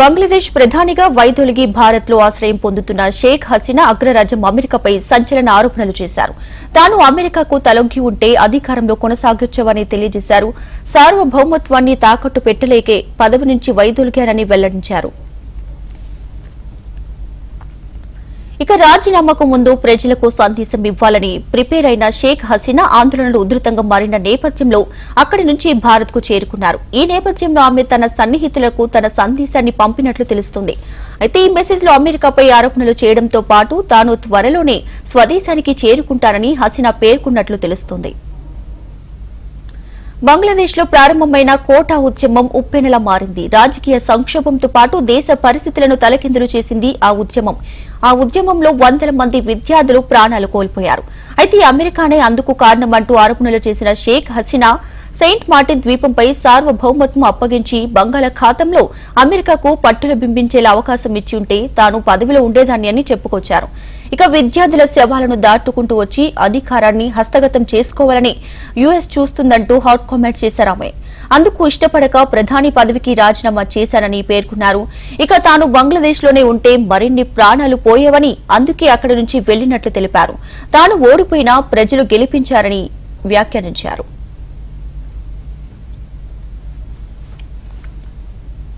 బంగ్లాదేశ్ ప్రధానిగా వైదొలిగి భారత్లో ఆశ్రయం పొందుతున్న షేక్ హసీనా అగ్రరాజ్యం అమెరికాపై సంచలన ఆరోపణలు చేశారు. తాను అమెరికాకు తలొగ్గి ఉంటే అధికారంలో కొనసాగొచ్చావని తెలియజేశారు. సార్వభౌమత్వాన్ని తాకట్టు పెట్టలేకే పదవి నుంచి వైదొలిగానని వెల్లడించారు. ఇక రాజీనామాకు ముందు ప్రజలకు సందేశం ఇవ్వాలని ప్రిపేర్ అయిన షేక్ హసీనా ఆందోళనలు ఉధృతంగా మారిన నేపథ్యంలో అక్కడి నుంచి భారత్కు చేరుకున్నారు. ఈ నేపథ్యంలో ఆమె తన సన్నిహితులకు తన సందేశాన్ని పంపినట్లు తెలుస్తుంది. అయితే ఈ మెసేజ్లో అమెరికాపై ఆరోపణలు చేయడంతో పాటు తాను త్వరలోనే స్వదేశానికి చేరుకుంటానని హసీనా పేర్కొన్నట్లు తెలుస్తుంది. బంగ్లాదేశ్లో ప్రారంభమైన కోటా ఉద్యమం ఉప్పెనలా మారింది. రాజకీయ సంక్షోభంతో పాటు దేశ పరిస్థితులను తలకిందులు చేసింది ఆ ఉద్యమం. ఆ ఉద్యమంలో వందల మంది విద్యార్థులు ప్రాణాలు కోల్పోయారు. అయితే అమెరికానే అందుకు కారణమంటూ ఆరోపణలు చేసిన షేక్ హసీనా సెయింట్ మార్టిన్ ద్వీపంపై సార్వభౌమత్వం అప్పగించి బంగాళాఖాతంలో అమెరికాకు పట్టులు బింబించేలా అవకాశం ఇచ్చి ఉంటే తాను పదవిలో ఉండేదాన్ని అని చెప్పుకొచ్చారు. ఇక విద్యార్థుల శవాలను దాటుకుంటూ వచ్చి అధికారాన్ని హస్తగతం చేసుకోవాలని యుఎస్ చూస్తుందంటూ హాట్ కామెంట్ చేశారు ఆమె. అందుకు ఇష్టపడక ప్రధాని పదవికి రాజీనామా చేశానని పేర్కొన్నారు. ఇక తాను బంగ్లాదేశ్లోనే ఉంటే మరిన్ని ప్రాణాలు పోయేవని అందుకే అక్కడి నుంచి వెళ్ళినట్లు తెలిపారు. తాను ఓడిపోయినా ప్రజలు గెలిపించారని వ్యాఖ్యానించారు.